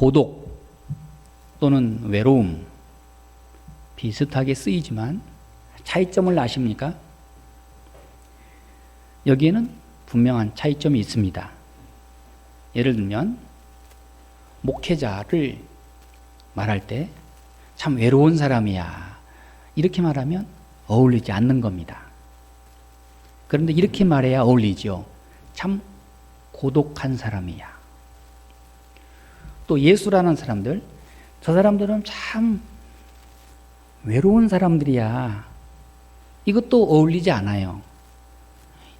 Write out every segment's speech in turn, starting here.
고독 또는 외로움 비슷하게 쓰이지만 차이점을 아십니까? 여기에는 분명한 차이점이 있습니다. 예를 들면 목회자를 말할 때 참 외로운 사람이야. 이렇게 말하면 어울리지 않는 겁니다. 그런데 이렇게 말해야 어울리죠. 참 고독한 사람이야. 또 예수라는 사람들, 저 사람들은 참 외로운 사람들이야. 이것도 어울리지 않아요.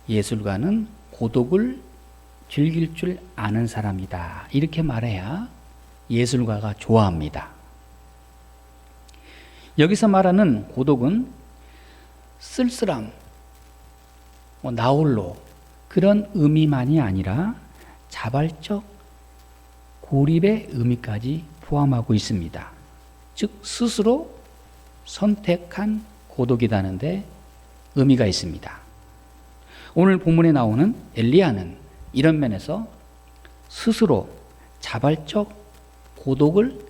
예술가는 고독을 즐길 줄 아는 사람이다. 이렇게 말해야 예술가가 좋아합니다. 여기서 말하는 고독은 쓸쓸함, 뭐 나홀로 그런 의미만이 아니라 자발적 고립의 의미까지 포함하고 있습니다. 즉 스스로 선택한 고독이라는데 의미가 있습니다. 오늘 본문에 나오는 엘리야는 이런 면에서 스스로 자발적 고독을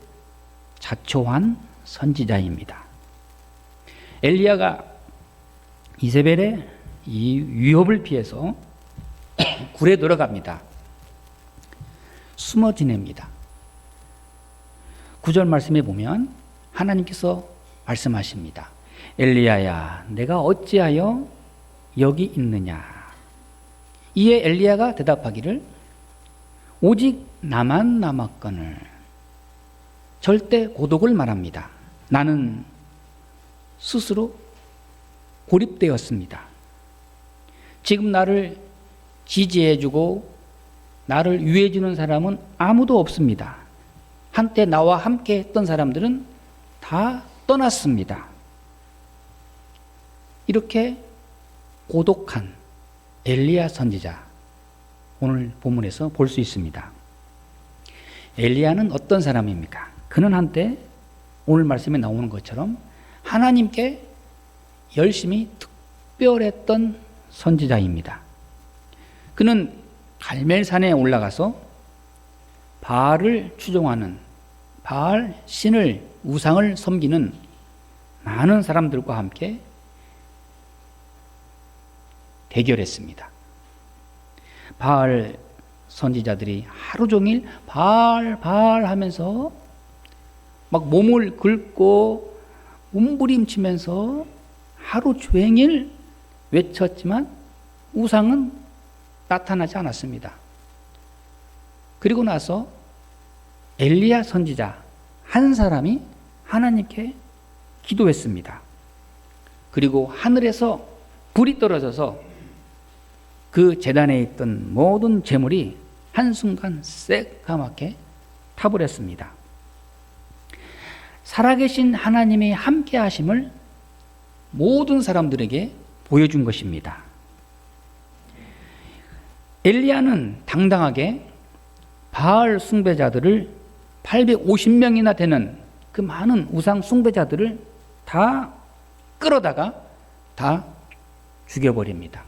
자초한 선지자입니다. 엘리야가 이세벨의 이 위협을 피해서 굴에 들어갑니다. 숨어 지냅니다. 구절 말씀에 보면 하나님께서 말씀하십니다. 엘리야야, 내가 어찌하여 여기 있느냐? 이에 엘리야가 대답하기를 오직 나만 남았거늘 절대 고독을 말합니다. 나는 스스로 고립되었습니다. 지금 나를 지지해주고 나를 위해 주는 사람은 아무도 없습니다. 한때 나와 함께 했던 사람들은 다 떠났습니다. 이렇게 고독한 엘리야 선지자 오늘 본문에서 볼 수 있습니다. 엘리야는 어떤 사람입니까? 그는 한때 오늘 말씀에 나오는 것처럼 하나님께 열심히 특별했던 선지자입니다. 그는 갈멜산에 올라가서 바알을 추종하는 바알 신을 우상을 섬기는 많은 사람들과 함께 대결했습니다. 바알 선지자들이 하루 종일 바알 바알 하면서 막 몸을 긁고 움부림치면서 하루 종일 외쳤지만 우상은 나타나지 않았습니다. 그리고 나서 엘리야 선지자 한 사람이 하나님께 기도했습니다. 그리고 하늘에서 불이 떨어져서 그 재단에 있던 모든 재물이 한순간 새까맣게 타버렸습니다. 살아계신 하나님의 함께 하심을 모든 사람들에게 보여준 것입니다. 엘리야는 당당하게 바알 숭배자들을 850명이나 되는 그 많은 우상 숭배자들을 다 끌어다가 다 죽여버립니다.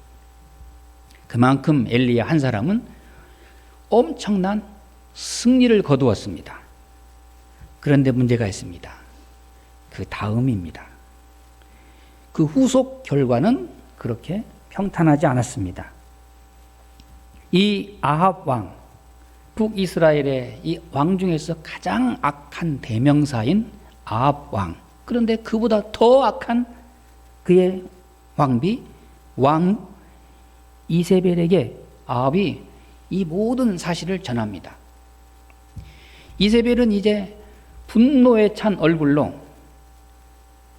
그만큼 엘리야 한 사람은 엄청난 승리를 거두었습니다. 그런데 문제가 있습니다. 그 다음입니다. 그 후속 결과는 그렇게 평탄하지 않았습니다. 이 아합 왕, 북이스라엘의 이 왕 중에서 가장 악한 대명사인 아합 왕. 그런데 그보다 더 악한 그의 왕비 왕 이세벨에게 아합이 이 모든 사실을 전합니다. 이세벨은 이제 분노에 찬 얼굴로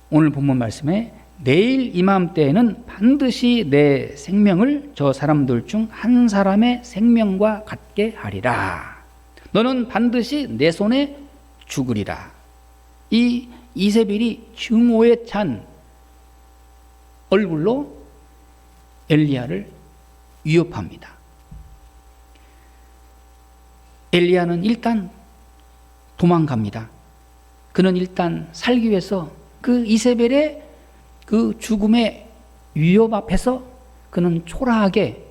오늘 본문 말씀에 내일 이맘때에는 반드시 내 생명을 저 사람들 중 한 사람의 생명과 같게 하리라. 너는 반드시 내 손에 죽으리라. 이 이세벨이 증오에 찬 얼굴로 엘리야를 위협합니다. 엘리야는 일단 도망갑니다. 그는 일단 살기 위해서 그 이세벨의 그 죽음의 위협 앞에서 그는 초라하게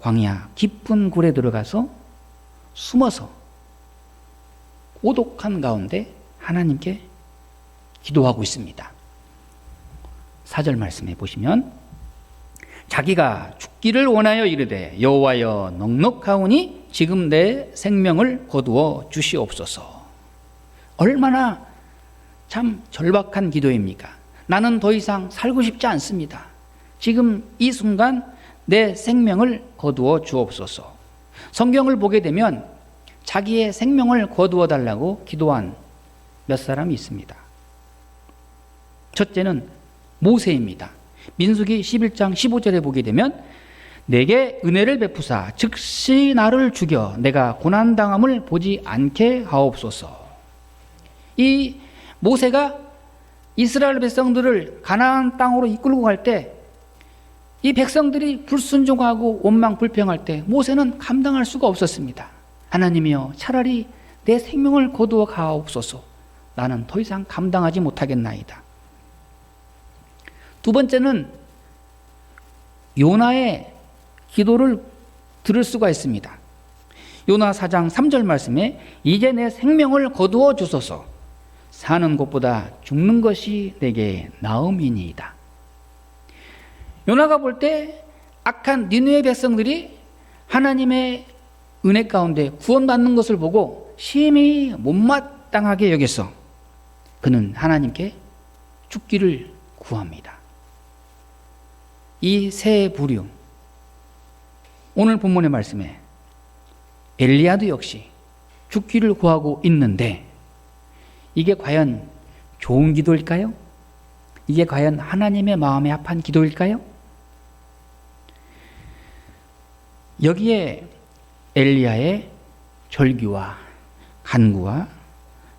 광야 깊은 굴에 들어가서 숨어서 오독한 가운데 하나님께 기도하고 있습니다. 사절 말씀해 보시면 자기가 죽기를 원하여 이르되 여호와여 넉넉하오니 지금 내 생명을 거두어 주시옵소서. 얼마나 참 절박한 기도입니까? 나는 더 이상 살고 싶지 않습니다. 지금 이 순간 내 생명을 거두어 주옵소서. 성경을 보게 되면 자기의 생명을 거두어 달라고 기도한 몇 사람이 있습니다. 첫째는 모세입니다. 민수기 11장 15절에 보게 되면 내게 은혜를 베푸사 즉시 나를 죽여 내가 고난 당함을 보지 않게 하옵소서. 이 모세가 이스라엘 백성들을 가나안 땅으로 이끌고 갈 때 이 백성들이 불순종하고 원망 불평할 때 모세는 감당할 수가 없었습니다. 하나님이여 차라리 내 생명을 거두어 가옵소서. 나는 더 이상 감당하지 못하겠나이다. 두 번째는 요나의 기도를 들을 수가 있습니다. 요나 4장 3절 말씀에 이제 내 생명을 거두어 주소서 사는 것보다 죽는 것이 내게 나음이니이다. 요나가 볼 때 악한 니누의 백성들이 하나님의 은혜 가운데 구원받는 것을 보고 심히 못마땅하게 여겼어. 그는 하나님께 죽기를 구합니다. 이 세 부류 오늘 본문의 말씀에 엘리야도 역시 죽기를 구하고 있는데 이게 과연 좋은 기도일까요? 이게 과연 하나님의 마음에 합한 기도일까요? 여기에 엘리야의 절규와 간구와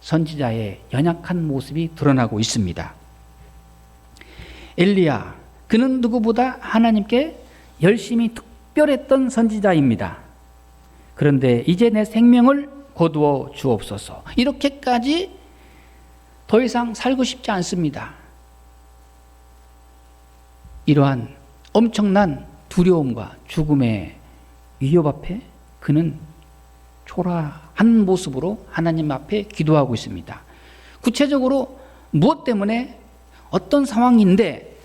선지자의 연약한 모습이 드러나고 있습니다. 엘리야, 그는 누구보다 하나님께 열심히 특별했던 선지자입니다. 그런데 이제 내 생명을 거두어 주옵소서. 이렇게까지 더 이상 살고 싶지 않습니다. 이러한 엄청난 두려움과 죽음의 위협 앞에 그는 초라한 모습으로 하나님 앞에 기도하고 있습니다. 구체적으로 무엇 때문에 어떤 상황인데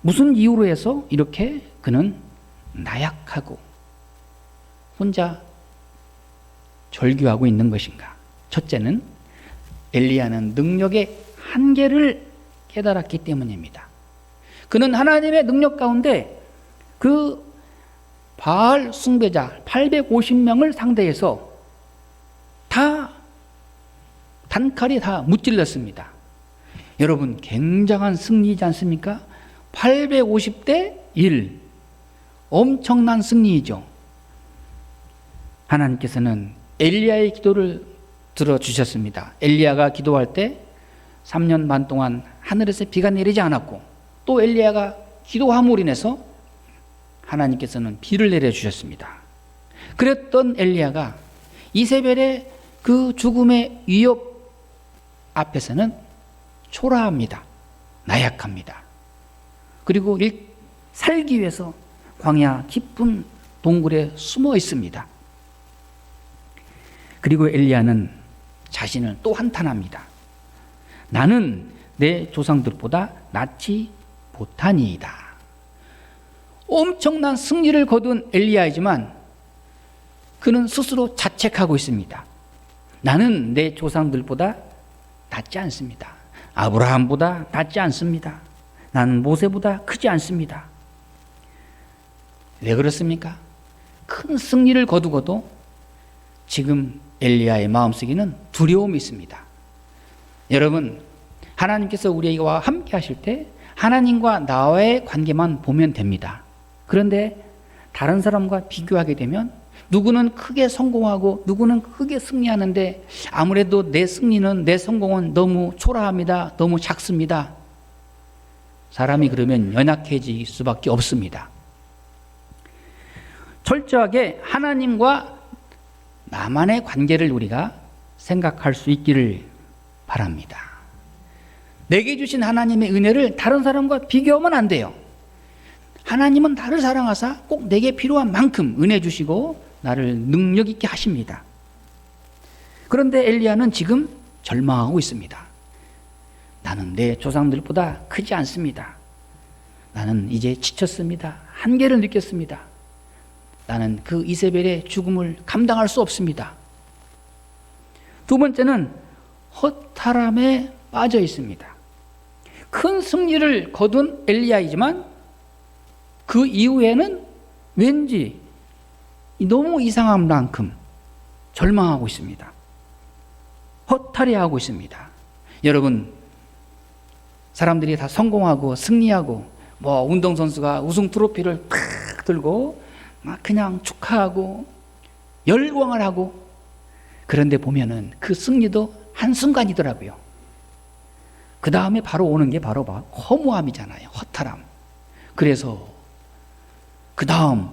무슨 이유로 해서 이렇게 그는 나약하고 혼자 절규하고 있는 것인가? 첫째는 엘리야는 능력의 한계를 깨달았기 때문입니다. 그는 하나님의 능력 가운데 그 바알 숭배자 850명을 상대해서 다 단칼에 다 무찔렀습니다. 여러분 굉장한 승리이지 않습니까? 850대 1 엄청난 승리이죠. 하나님께서는 엘리야의 기도를 들어 주셨습니다. 엘리야가 기도할 때 3년 반 동안 하늘에서 비가 내리지 않았고 또 엘리야가 기도함으로 인해서 하나님께서는 비를 내려 주셨습니다. 그랬던 엘리야가 이세벨의 그 죽음의 위협 앞에서는 초라합니다. 나약합니다. 그리고 일, 살기 위해서 광야 깊은 동굴에 숨어 있습니다. 그리고 엘리야는 자신을 또 한탄합니다. 나는 내 조상들보다 낫지 못하니이다. 엄청난 승리를 거둔 엘리야이지만 그는 스스로 자책하고 있습니다. 나는 내 조상들보다 낫지 않습니다. 아브라함보다 낫지 않습니다. 나는 모세보다 크지 않습니다. 왜 그렇습니까? 큰 승리를 거두고도 지금 엘리야의 마음속에는 두려움이 있습니다. 여러분, 하나님께서 우리와 함께 하실 때 하나님과 나와의 관계만 보면 됩니다. 그런데 다른 사람과 비교하게 되면 누구는 크게 성공하고 누구는 크게 승리하는데 아무래도 내 승리는 내 성공은 너무 초라합니다. 너무 작습니다. 사람이 그러면 연약해질 수밖에 없습니다. 철저하게 하나님과 나만의 관계를 우리가 생각할 수 있기를 바랍니다. 내게 주신 하나님의 은혜를 다른 사람과 비교하면 안 돼요. 하나님은 나를 사랑하사 꼭 내게 필요한 만큼 은혜 주시고 나를 능력 있게 하십니다. 그런데 엘리야는 지금 절망하고 있습니다. 나는 내 조상들보다 크지 않습니다. 나는 이제 지쳤습니다. 한계를 느꼈습니다. 나는 그 이세벨의 죽음을 감당할 수 없습니다. 두 번째는 허탈함에 빠져 있습니다. 큰 승리를 거둔 엘리야이지만 그 이후에는 왠지 너무 이상한 만큼 절망하고 있습니다. 허탈해하고 있습니다. 여러분, 사람들이 다 성공하고 승리하고 뭐 운동선수가 우승 트로피를 탁 들고 막 그냥 축하하고 열광을 하고 그런데 보면은 그 승리도 한순간이더라고요. 그 다음에 바로 오는 게 바로 허무함이잖아요. 허탈함. 그래서 그 다음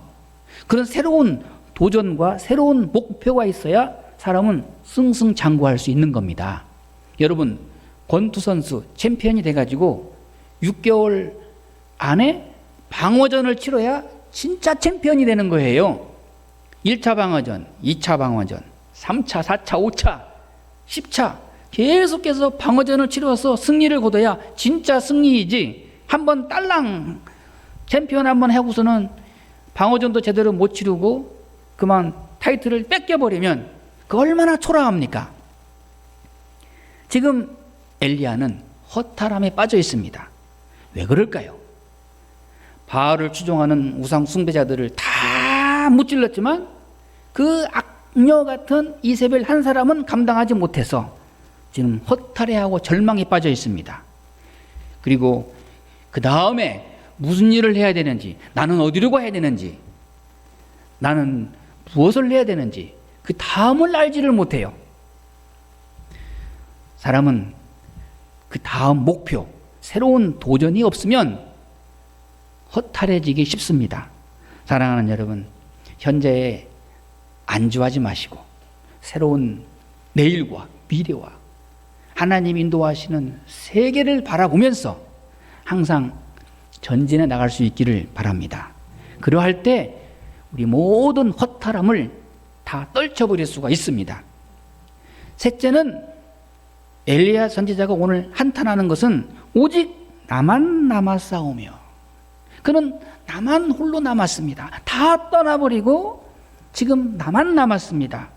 그런 새로운 도전과 새로운 목표가 있어야 사람은 승승장구할 수 있는 겁니다. 여러분 권투 선수 챔피언이 돼가지고 6개월 안에 방어전을 치러야 진짜 챔피언이 되는 거예요. 1차 방어전, 2차 방어전, 3차, 4차, 5차, 10차 계속해서 방어전을 치러서 승리를 거둬야 진짜 승리이지 한 번 딸랑 챔피언 한 번 하고서는 방어전도 제대로 못 치르고 그만 타이틀을 뺏겨버리면 그 얼마나 초라합니까? 지금 엘리야는 허탈함에 빠져 있습니다. 왜 그럴까요? 바알을 추종하는 우상 숭배자들을 다 무찔렀지만 그 악녀 같은 이세벨 한 사람은 감당하지 못해서 지금 허탈해하고 절망에 빠져 있습니다. 그리고 그 다음에 무슨 일을 해야 되는지, 나는 어디로 가야 되는지, 나는 무엇을 해야 되는지, 그 다음을 알지를 못해요. 사람은 그 다음 목표, 새로운 도전이 없으면 허탈해지기 쉽습니다. 사랑하는 여러분, 현재에 안주하지 마시고 새로운 내일과 미래와 하나님 인도하시는 세계를 바라보면서 항상 전진해 나갈 수 있기를 바랍니다. 그러할 때 우리 모든 허탈함을 다 떨쳐버릴 수가 있습니다. 셋째는 엘리야 선지자가 오늘 한탄하는 것은 오직 나만 남았사오며 그는 나만 홀로 남았습니다. 다 떠나버리고 지금 나만 남았습니다.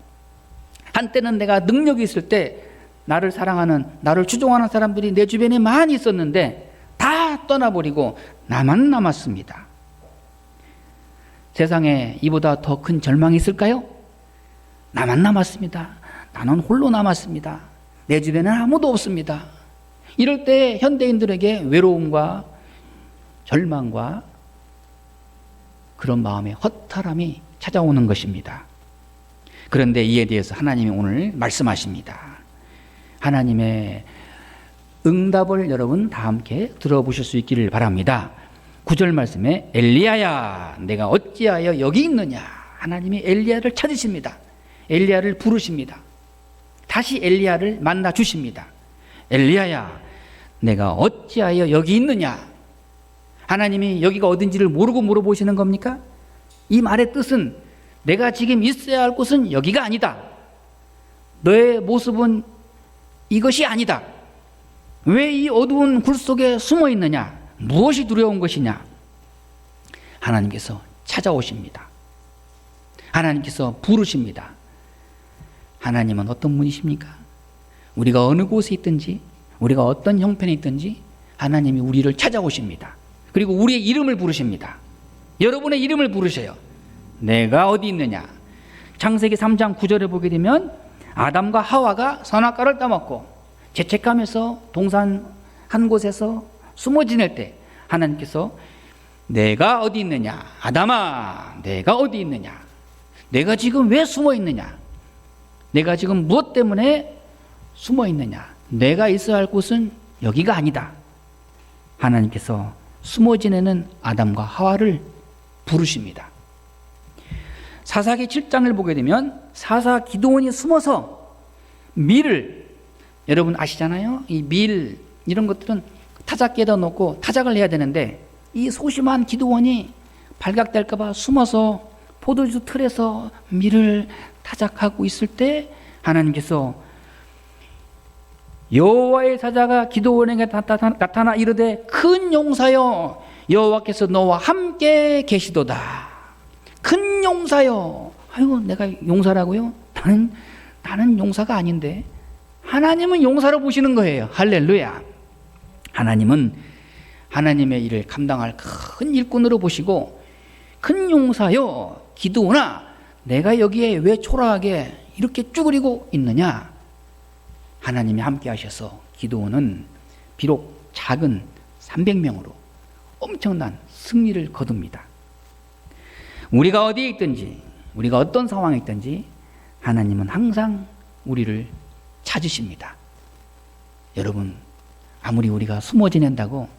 한때는 내가 능력이 있을 때 나를 사랑하는 나를 추종하는 사람들이 내 주변에 많이 있었는데 다 떠나버리고 나만 남았습니다. 세상에 이보다 더 큰 절망이 있을까요? 나만 남았습니다. 나는 홀로 남았습니다. 내 주변에는 아무도 없습니다. 이럴 때 현대인들에게 외로움과 절망과 그런 마음의 허탈함이 찾아오는 것입니다. 그런데 이에 대해서 하나님이 오늘 말씀하십니다. 하나님의 응답을 여러분 다 함께 들어보실 수 있기를 바랍니다. 구절 말씀에 엘리야야 내가 어찌하여 여기 있느냐 하나님이 엘리야를 찾으십니다. 엘리야를 부르십니다. 다시 엘리야를 만나 주십니다. 엘리야야 내가 어찌하여 여기 있느냐 하나님이 여기가 어딘지를 모르고 물어보시는 겁니까? 이 말의 뜻은 내가 지금 있어야 할 곳은 여기가 아니다. 너의 모습은 이것이 아니다. 왜 이 어두운 굴 속에 숨어 있느냐? 무엇이 두려운 것이냐? 하나님께서 찾아오십니다. 하나님께서 부르십니다. 하나님은 어떤 분이십니까? 우리가 어느 곳에 있든지, 우리가 어떤 형편에 있든지, 하나님이 우리를 찾아오십니다. 그리고 우리의 이름을 부르십니다. 여러분의 이름을 부르셔요. 내가 어디 있느냐? 창세기 3장 9절에 보게 되면 아담과 하와가 선악과를 따먹고 죄책감에서 동산 한 곳에서 숨어 지낼 때 하나님께서 내가 어디 있느냐? 아담아, 내가 어디 있느냐? 내가 지금 왜 숨어 있느냐? 내가 지금 무엇 때문에 숨어 있느냐? 내가 있어야 할 곳은 여기가 아니다. 하나님께서 숨어 지내는 아담과 하와를 부르십니다. 사사기 7장을 보게 되면 사사 기도원이 숨어서 밀을 여러분 아시잖아요. 이 밀 이런 것들은 타작기에다 놓고 타작을 해야 되는데 이 소심한 기도원이 발각될까봐 숨어서 포도주 틀에서 밀을 타작하고 있을 때 하나님께서 여호와의 사자가 기도원에게 나타나, 이르되 큰 용사여 여호와께서 너와 함께 계시도다. 큰 용사여. 아이고 내가 용사라고요? 나는 나는 용사가 아닌데 하나님은 용사로 보시는 거예요. 할렐루야. 하나님은 하나님의 일을 감당할 큰 일꾼으로 보시고 큰 용사여 기도나 내가 여기에 왜 초라하게 이렇게 쭈그리고 있느냐? 하나님이 함께 하셔서 기도원은 비록 작은 300명으로 엄청난 승리를 거둡니다. 우리가 어디에 있든지 우리가 어떤 상황에 있든지 하나님은 항상 우리를 찾으십니다. 여러분 아무리 우리가 숨어 지낸다고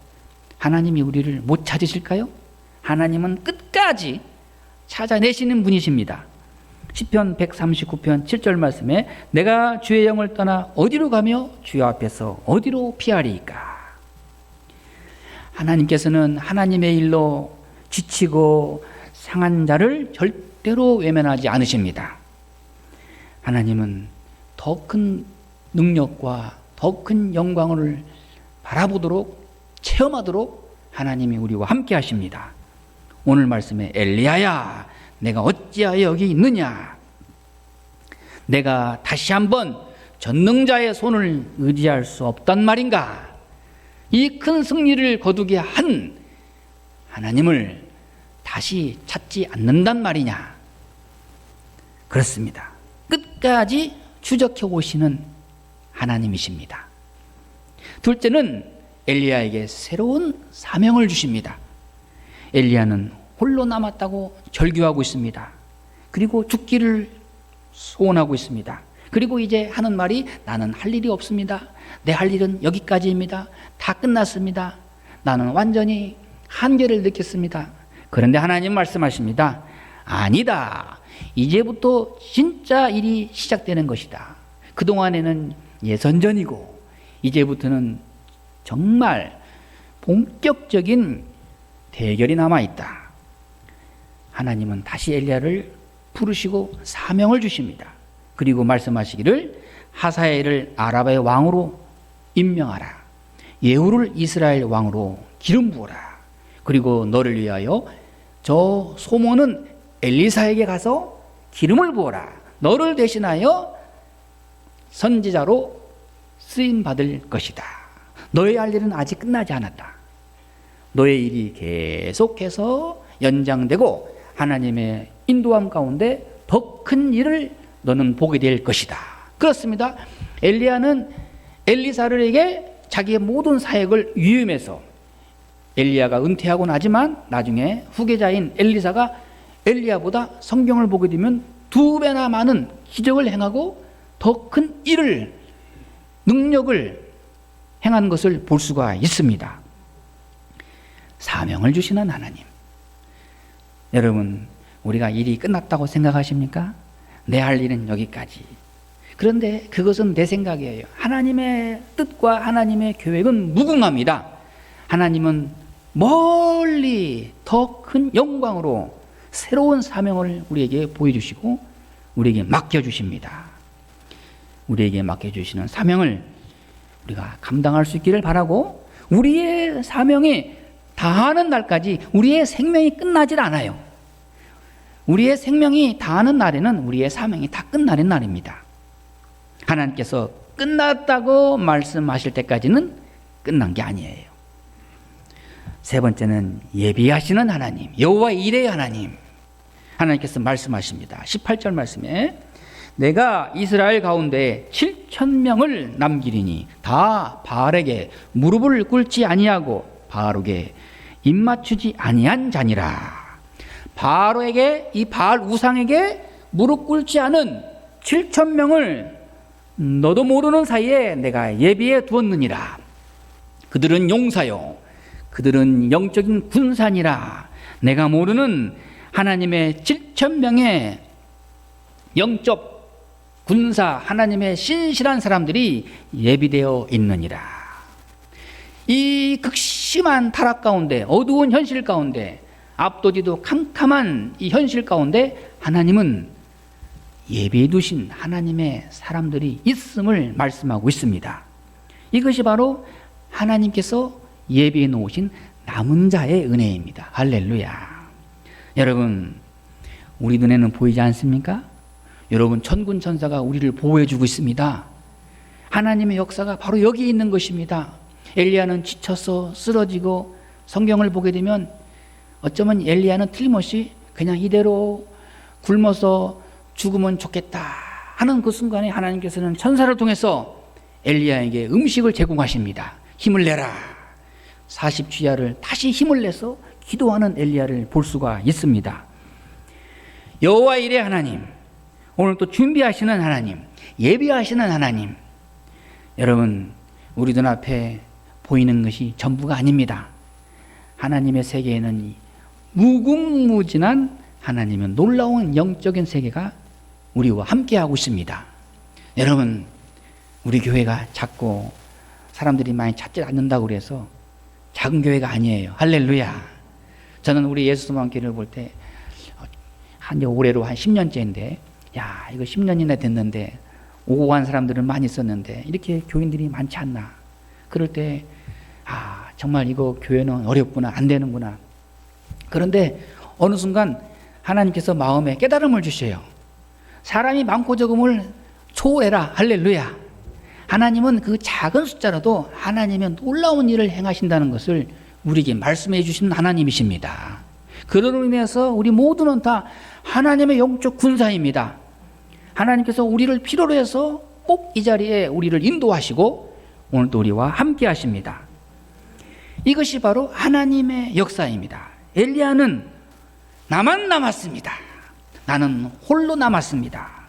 하나님이 우리를 못 찾으실까요? 하나님은 끝까지 찾아내시는 분이십니다. 시편 139편 7절 말씀에 내가 주의 영을 떠나 어디로 가며 주의 앞에서 어디로 피하리이까? 하나님께서는 하나님의 일로 지치고 상한 자를 절대로 외면하지 않으십니다. 하나님은 더 큰 능력과 더 큰 영광을 바라보도록 체험하도록 하나님이 우리와 함께 하십니다. 오늘 말씀에 엘리야야 내가 어찌하여 여기 있느냐? 내가 다시 한번 전능자의 손을 의지할 수 없단 말인가? 이 큰 승리를 거두게 한 하나님을 다시 찾지 않는단 말이냐? 그렇습니다. 끝까지 추적해 오시는 하나님이십니다. 둘째는 엘리야에게 새로운 사명을 주십니다. 엘리야는 홀로 남았다고 절규하고 있습니다. 그리고 죽기를 소원하고 있습니다. 그리고 이제 하는 말이 나는 할 일이 없습니다. 내 할 일은 여기까지입니다. 다 끝났습니다. 나는 완전히 한계를 느꼈습니다. 그런데 하나님 말씀하십니다. 아니다. 이제부터 진짜 일이 시작되는 것이다. 그동안에는 예선전이고 이제부터는 정말 본격적인 대결이 남아 있다. 하나님은 다시 엘리야를 부르시고 사명을 주십니다. 그리고 말씀하시기를 하사엘을 아랍의 왕으로 임명하라. 예후를 이스라엘 왕으로 기름 부어라. 그리고 너를 위하여 저 소모는 엘리사에게 가서 기름을 부어라. 너를 대신하여 선지자로 쓰임 받을 것이다. 너의 할 일은 아직 끝나지 않았다. 너의 일이 계속해서 연장되고 하나님의 인도함 가운데 더 큰 일을 너는 보게 될 것이다. 그렇습니다. 엘리야는 엘리사르에게 자기의 모든 사역을 위임해서 엘리야가 은퇴하고 나지만 나중에 후계자인 엘리사가 엘리야보다 성경을 보게 되면 두 배나 많은 기적을 행하고 더 큰 일을 능력을 행한 것을 볼 수가 있습니다. 사명을 주시는 하나님. 여러분, 우리가 일이 끝났다고 생각하십니까? 내 할 일은 여기까지. 그런데 그것은 내 생각이에요. 하나님의 뜻과 하나님의 계획은 무궁합니다. 하나님은 멀리 더 큰 영광으로 새로운 사명을 우리에게 보여주시고 우리에게 맡겨주십니다. 우리에게 맡겨주시는 사명을 우리가 감당할 수 있기를 바라고 우리의 사명이 다하는 날까지 우리의 생명이 끝나질 않아요. 우리의 생명이 다하는 날에는 우리의 사명이 다 끝나는 날입니다. 하나님께서 끝났다고 말씀하실 때까지는 끝난 게 아니에요. 세 번째는 예비하시는 하나님, 여호와 이레의 하나님. 하나님께서 말씀하십니다. 18절 말씀에 내가 이스라엘 가운데 7천 명을 남기리니 다 바알에게 무릎을 꿇지 아니하고 바알에게 입맞추지 아니한 자니라. 바알에게 이 바알 우상에게 무릎 꿇지 않은 7천 명을 너도 모르는 사이에 내가 예비해 두었느니라. 그들은 용사요. 그들은 영적인 군산이라. 내가 모르는 하나님의 7천 명의 영적 군사 하나님의 신실한 사람들이 예비되어 있느니라. 이 극 심한 타락 가운데 어두운 현실 가운데 압도지도 캄캄한 이 현실 가운데 하나님은 예배해 두신 하나님의 사람들이 있음을 말씀하고 있습니다. 이것이 바로 하나님께서 예배해 놓으신 남은 자의 은혜입니다. 할렐루야. 여러분, 우리 눈에는 보이지 않습니까? 여러분, 천군 천사가 우리를 보호해 주고 있습니다. 하나님의 역사가 바로 여기 있는 것입니다. 엘리야는 지쳐서 쓰러지고 성경을 보게 되면 어쩌면 엘리야는 틀림없이 그냥 이대로 굶어서 죽으면 좋겠다 하는 그 순간에 하나님께서는 천사를 통해서 엘리야에게 음식을 제공하십니다. 힘을 내라. 40주야를 다시 힘을 내서 기도하는 엘리야를 볼 수가 있습니다. 여호와 일의 하나님, 오늘 또 준비하시는 하나님, 예비하시는 하나님. 여러분, 우리 눈앞에 보이는 것이 전부가 아닙니다. 하나님의 세계에는 무궁무진한 하나님의 놀라운 영적인 세계가 우리와 함께하고 있습니다. 여러분, 우리 교회가 작고 사람들이 많이 찾지 않는다고 그래서 작은 교회가 아니에요. 할렐루야. 저는 우리 예수소망교를 볼 때 한 올해로 한 10년째인데 야, 이거 10년이나 됐는데 오고 간 사람들은 많이 있었는데 이렇게 교인들이 많지 않나. 그럴 때 아, 정말 이거 교회는 어렵구나. 안 되는구나. 그런데 어느 순간 하나님께서 마음에 깨달음을 주셔요. 사람이 많고 적음을 초해라. 할렐루야. 하나님은 그 작은 숫자라도 하나님의 놀라운 일을 행하신다는 것을 우리에게 말씀해 주시는 하나님이십니다. 그로 인해서 우리 모두는 다 하나님의 영적 군사입니다. 하나님께서 우리를 필요로 해서 꼭 이 자리에 우리를 인도하시고 오늘도 우리와 함께 하십니다. 이것이 바로 하나님의 역사입니다. 엘리야는 나만 남았습니다. 나는 홀로 남았습니다.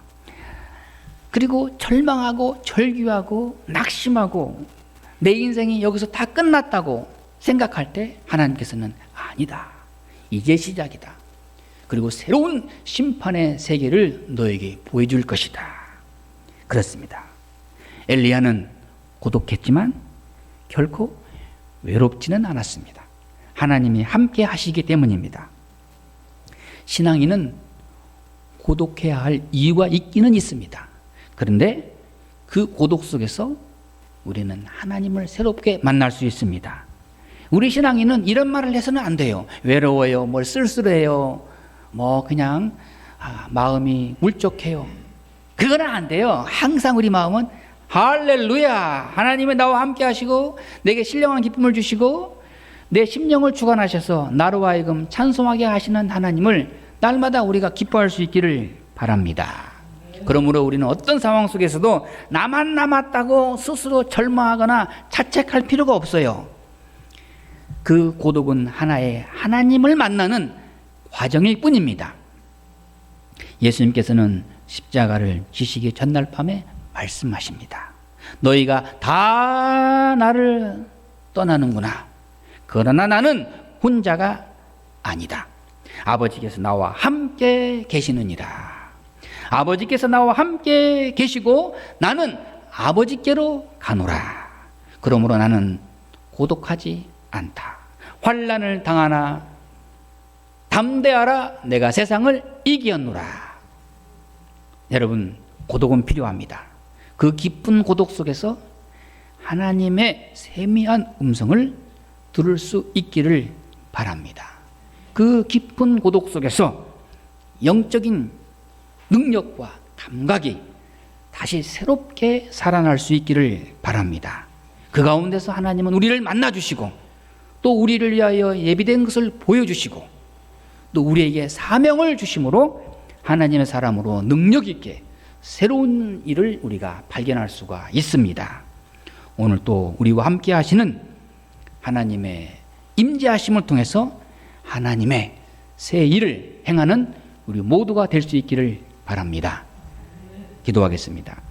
그리고 절망하고 절규하고 낙심하고 내 인생이 여기서 다 끝났다고 생각할 때 하나님께서는 아니다. 이제 시작이다. 그리고 새로운 심판의 세계를 너에게 보여줄 것이다. 그렇습니다. 엘리야는 고독했지만 결코 외롭지는 않았습니다. 하나님이 함께 하시기 때문입니다. 신앙인은 고독해야 할 이유가 있기는 있습니다. 그런데 그 고독 속에서 우리는 하나님을 새롭게 만날 수 있습니다. 우리 신앙인은 이런 말을 해서는 안 돼요. 외로워요, 뭘 쓸쓸해요, 뭐 그냥 아, 마음이 울적해요. 그거는 안 돼요. 항상 우리 마음은 할렐루야! 하나님이 나와 함께 하시고 내게 신령한 기쁨을 주시고 내 심령을 주관하셔서 나로 하여금 찬송하게 하시는 하나님을 날마다 우리가 기뻐할 수 있기를 바랍니다. 그러므로 우리는 어떤 상황 속에서도 나만 남았다고 스스로 절망하거나 자책할 필요가 없어요. 그 고독은 하나의 하나님을 만나는 과정일 뿐입니다. 예수님께서는 십자가를 지시기 전날 밤에 말씀하십니다. 너희가 다 나를 떠나는구나. 그러나 나는 혼자가 아니다. 아버지께서 나와 함께 계시느니라. 아버지께서 나와 함께 계시고 나는 아버지께로 가노라. 그러므로 나는 고독하지 않다. 환란을 당하나 담대하라 내가 세상을 이기었노라. 여러분 고독은 필요합니다. 그 깊은 고독 속에서 하나님의 세미한 음성을 들을 수 있기를 바랍니다. 그 깊은 고독 속에서 영적인 능력과 감각이 다시 새롭게 살아날 수 있기를 바랍니다. 그 가운데서 하나님은 우리를 만나 주시고 또 우리를 위하여 예비된 것을 보여 주시고 또 우리에게 사명을 주심으로 하나님의 사람으로 능력 있게 새로운 일을 우리가 발견할 수가 있습니다. 오늘 또 우리와 함께 하시는 하나님의 임재하심을 통해서 하나님의 새 일을 행하는 우리 모두가 될 수 있기를 바랍니다. 기도하겠습니다.